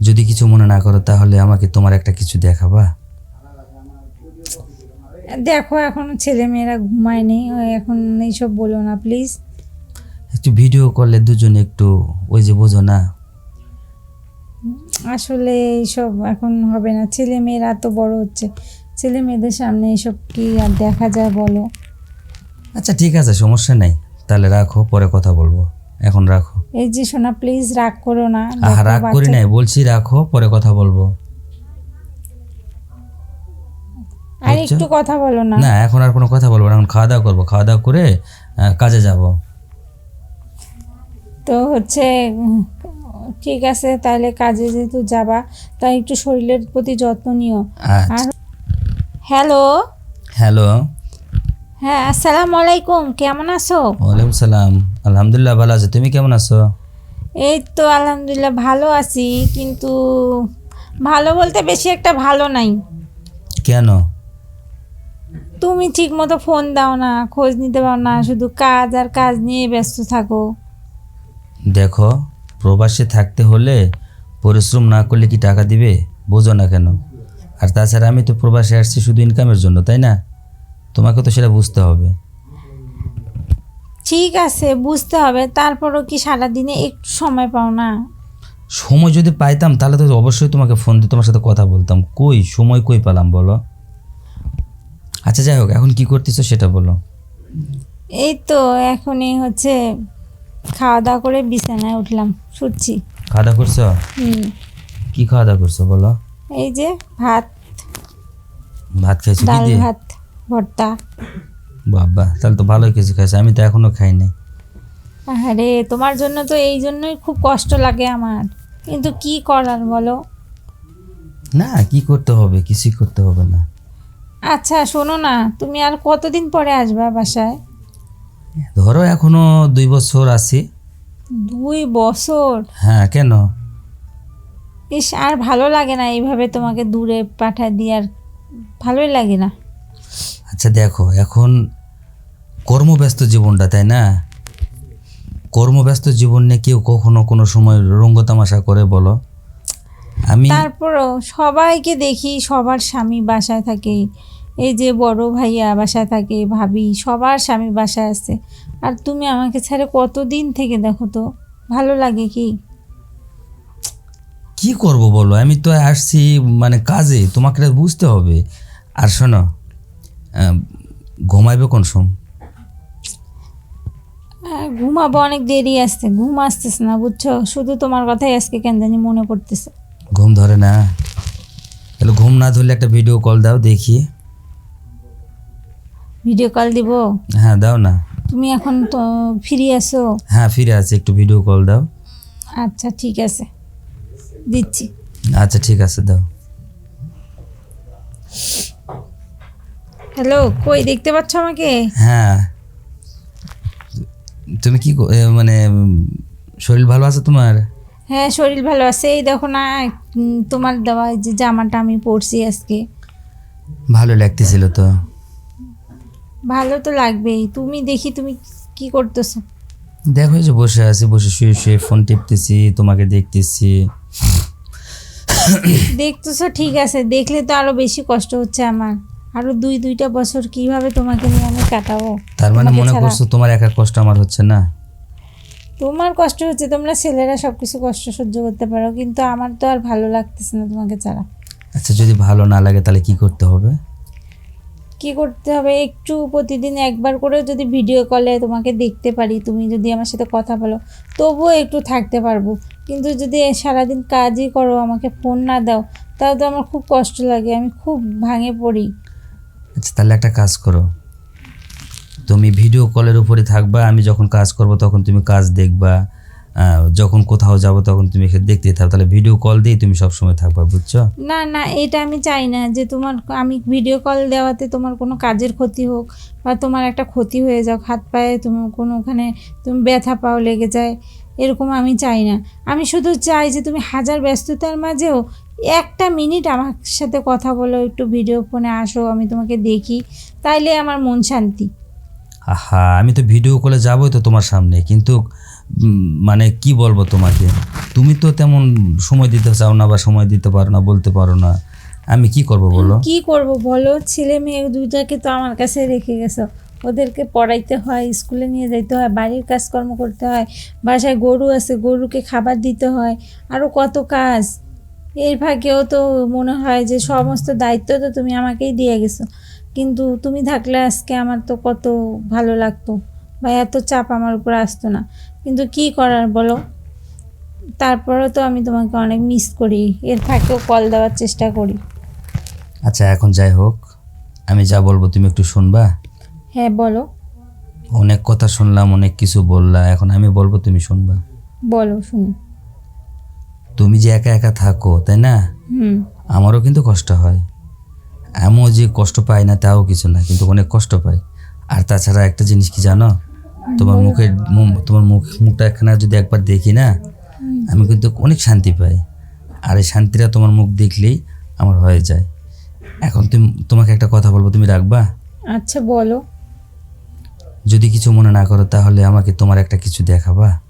যদি কিছু মনে না করো তাহলে আমাকে তোমার একটা কিছু দেখাবা। দেখো এখন ছেলে মেয়েরা ঘুমায়নি এখন এইসব বলো না প্লিজ একটু ভিডিও করলে দুজনে একটু ওই যে বোঝো না। আসলে এইসব এখন হবে না। ছেলে মেয়েরা তো বড় হচ্ছে। ছেলে মেয়েদের সামনে এইসব কি আর দেখা যায় বলো। আচ্ছা ঠিক আছে সমস্যা নাই। তাহলে রাখো পরে কথা বলব। এখন রাখো। এই যে শোনা প্লিজ রাগ করো না আহা রাগ করি নাই বলছি রাখো পরে কথা বলব। আর একটু কথা বলো না। না এখন আর কোনো কথা বলব না এখন খাওয়া দাওয়া করব খাওয়া দাওয়া করে কাজে যাব। তো হচ্ছে ঠিক আছে তাহলে কাজে যেহেতু যাবা তাই একটু শরীরের প্রতি যত্ন নিও। আচ্ছা। আর হ্যালো হ্যালো হ্যাঁ আসসালামু আলাইকুম। কেমন আছো? ওয়ালাইকুম সালাম। আলহামদুলিল্লাহ ভালো আছো। তুমি কেমন আছো? এই তো আলহামদুলিল্লাহ ভালো আছি। কিন্তু ভালো বলতে বেশি একটা ভালো নাই। কেন? তুমি ঠিক মতো ফোন দাও না খোঁজ নিতে পারো না শুধু কাজ আর কাজ নিয়ে ব্যস্ত থাকো। দেখো প্রবাসে থাকতে হলে পরিশ্রম না করলে কি টাকা দিবে? বোঝো না কেন। আর তাছাড়া আমি তো প্রবাসে আসছি শুধু ইনকামের জন্য তাই না? তোমাকে তো সেটা বুঝতে হবে। ঠিক আছে বুঝতে হবে। তারপরও কি সারাদিনে একটু সময় পাও না? সময় যদি পাইতাম তাহলে তো অবশ্যই তোমাকে ফোন দিয়ে তোমার সাথে কথা বলতাম। কই সময় কই পেলাম বলো? আচ্ছা যাই হোক এখন কি করতেছো সেটা বলো। এই তো এখনই হচ্ছে খাওয়া দাওয়া করে বিছানায় উঠলাম শুচ্ছি। খাওয়া দাওয়া করছ? হুম। কি খাওয়া দাওয়া করছ বলো? এই যে ভাত। ভাত খাইছো কি ডাল দিয়ে? ভাত। ভর্তা। বাবা তাহলে তো ভালোই কিছু খাইছো আমি তো এখনও খাই নাই। আরে তোমার জন্য তো এই জন্যই খুব কষ্ট লাগে আমার। কিন্তু কি করার বলো? না কি করতে হবে? কিছুই করতে হবে না। আচ্ছা শোনো না তুমি আর কতদিন পরে আসবা বাসায়? ধরো এখনও দুই বছর আছি। দুই বছর? হ্যাঁ কেন? ইস আর ভালো লাগে না এইভাবে তোমাকে দূরে পাঠায় দিয়ে আর ভালোই লাগে না। আচ্ছা দেখো এখন কর্মব্যস্ত জীবনটা তাই না? কর্মব্যস্ত জীবন নিয়ে কেউ কখনো কোনো সময় রঙ্গতামাশা করে বলো। আমি তারপরও সবাইকে দেখি সবার স্বামী বাসায় থাকে এই যে বড় ভাইয়া বাসায় থাকে ভাবি সবার স্বামী বাসায় আছে। আর তুমি আমাকে ছেড়ে কতদিন থেকে দেখো তো ভালো লাগে কি? কি করব বলো? আমি তো আসছি মানে কাজে তোমাকে বুঝতে হবে। আর শোনো ঘুমাইবে কোন সময় ঘুমাবো অনেক দেরি আসছে। ঘুম আসতেছে না বুঝছ? শুধু তোমার কথাই আজকে কেন জানি মনে পড়তেছে। ঘুম ধরে না? তাহলে ঘুম না ধরলে একটা ভিডিও কল দাও দেখি। ভিডিও কল দিব? হ্যাঁ দাও না। তুমি এখন তো ফিরে আসো হ্যাঁ ফিরে আছে একটু ভিডিও কল দাও। আচ্ছা ঠিক আছে। দিচ্ছি। আচ্ছা ঠিক আছে দাও। হ্যালো কই দেখতে পাচ্ছ আমাকে? হ্যাঁ। তুমি কি মানে শরীর ভালো আছে তোমার? হ্যাঁ শরীর ভালো আছে। এই দেখো না তোমার দেওয়া যে জামাটা আমি পরছি আজকে। ভালো লাগতেছিল তো। ভালো তো লাগবেই। তুমি দেখি তুমি কি করতেছো? দেখো যে বসে আছি বসে শুয়ে শুয়ে ফোন টিপতেছি তোমাকে দেখতেছি। দেখতেছো ঠিক আছে। দেখলে তো আরও বেশি কষ্ট হচ্ছে আমার। আরও দুই দুইটা বছর কীভাবে তোমাকে নিয়ে আমি কাটাবো? তার মানে মনে করছ তোমার একা কষ্ট আমার হচ্ছে না? তোমার কষ্ট হচ্ছে তোমরা ছেলেরা সবকিছু কষ্ট সহ্য করতে পারো কিন্তু আমার তো আর ভালো লাগতেছে না তোমাকে ছাড়া। আচ্ছা যদি ভালো না লাগে তাহলে কি করতে হবে? কি করতে হবে? একটু প্রতিদিন একবার করে যদি ভিডিও কলে তোমাকে দেখতে পারি তুমি যদি আমার সাথে কথা বলো তবুও একটু থাকতে পারব। কিন্তু যদি সারাদিন কাজই করো আমাকে ফোন না দাও তাহলে তো আমার খুব কষ্ট লাগে আমি খুব ভাঙে পড়ি। আচ্ছা তাহলে একটা কাজ করো। তুমি ভিডিও কলের উপরে থাকবা, আমি যখন কাজ করব তখন তুমি কাজ দেখবা যখন কোথাও যাব তখন তুমি দেখতেই থাকো তাহলে ভিডিও কল দিয়ে তুমি সবসময় থাকবা, বুঝছ? না না, এটা আমি চাই না যে তোমার, আমি ভিডিও কল দেওয়াতে তোমার কোনো কাজের ক্ষতি হোক বা তোমার একটা ক্ষতি হয়ে যাক, হাত পায়ে তুমি কোনো ওখানে তুমি ব্যথা পাও, লেগে যায়, এরকম আমি চাই না। আমি শুধু চাই যে তুমি হাজার ব্যস্ততার মাঝেও একটা মিনিট আমার সাথে কথা বলো একটু ভিডিও ফোনে আসো আমি তোমাকে দেখি। তাইলে আমার মন শান্তি। আহা আমি তো ভিডিও কলে যাবোই তো তোমার সামনে কিন্তু মানে কি বলব তোমাকে? তুমি তো তেমন সময় দিতে চাও না বা সময় দিতে পারো না বলতে পারো না। আমি কি করব বলো? কি করব বলো? ছেলে মেয়ে দুইটাকে তো আমার কাছে রেখে গেছো। ওদেরকে পড়াইতে হয় স্কুলে নিয়ে যাইতে হয় বাড়ির কাজকর্ম করতে হয় বাসায় গরু আছে গরুকে খাবার দিতে হয় আরও কত কাজ। এর ভাগেও তো মনে হয় যে সমস্ত দায়িত্ব তো তুমি আমাকেই দিয়ে গেছো। কিন্তু তুমি থাকলে আজকে আমার তো কত ভালো লাগতো। বা এত চাপ আমার উপর আসতো না। কিন্তু কি করার বলো? তারপরেও তো আমি তোমাকে অনেক মিস করি। এর ফাঁকেও কল দেওয়ার চেষ্টা করি। আচ্ছা এখন যাই হোক। আমি যা বলব তুমি একটু শুনবা? হ্যাঁ বলো। অনেক কথা শুনলাম অনেক কিছু বললা। এখন আমি বলব তুমি শুনবা। বলো শুনি। তুমি যে একা একা থাকো তাই না? আমারও কিন্তু কষ্ট হয়। আমিও যে কষ্ট পাই না তাও কিছু না কিন্তু অনেক কষ্ট পাই। আর তাছাড়া একটা জিনিস কি জানো? তোমার মুখের মু- তোমার মুখ মুখটা এখানে যদি একবার দেখি না আমি কিন্তু অনেক শান্তি পাই। আর এই শান্তিটা তোমার মুখ দেখলেই আমার হয়ে যায়। এখন তুমি তোমাকে একটা কথা বলব তুমি রাখবা? আচ্ছা বলো। যদি কিছু মনে না করো তাহলে আমাকে তোমার একটা কিছু দেখাবা।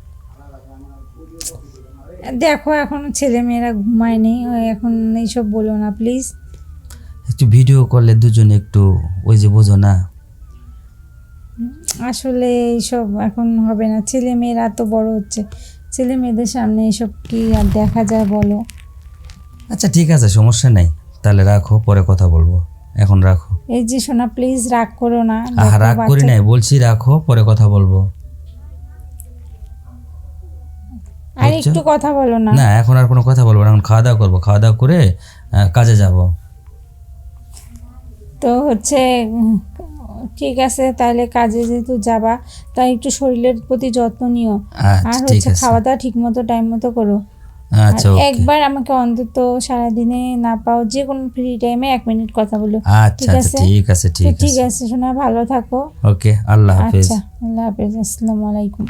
দেখো এখন ছেলে মেয়েরা ঘুমায়নি। ওই এখন এইসব বলো না প্লিজ একটু ভিডিও করলে দুজনে একটু ওই যে বোঝো না? আসলে এইসব এখন হবে না। ছেলে মেয়েরা তো বড় হচ্ছে। ছেলে মেয়েদের সামনে এইসব কি আর দেখা যায় বলো। আচ্ছা ঠিক আছে সমস্যা নাই। তাহলে রাখো পরে কথা বলব। এখন রাখো। এই যে শোনা প্লিজ রাগ করো না। আহা রাগ করি নাই বলছি রাখো পরে কথা বলব। আর একটু কথা বলো না। না এখন আর কোনো কথা বলব না। এখন খাওয়া দাওয়া করব। খাওয়া দাওয়া করে কাজে যাব। তো হচ্ছে ঠিক আছে তাহলে কাজে যেহেতু যাবা তাই একটু শরীরের প্রতি যত্ন নিও। আর আচ্ছা হচ্ছে খাওয়া দাওয়া ঠিক মতো টাইম মতো করো। আচ্ছা একবার আমাকে অন্তত সারাদিনে না পাও যে কোনো ফ্রি টাইমে এক মিনিট কথা বলো। আচ্ছা ঠিক আচ্ছা আছে? ঠিক আছে ঠিক ঠিক আছে। আছে শোনা ভালো থাকো। ওকে আল্লাহ হাফেজ। আচ্ছা আল্লাহ হাফেজ আসসালামু আলাইকুম।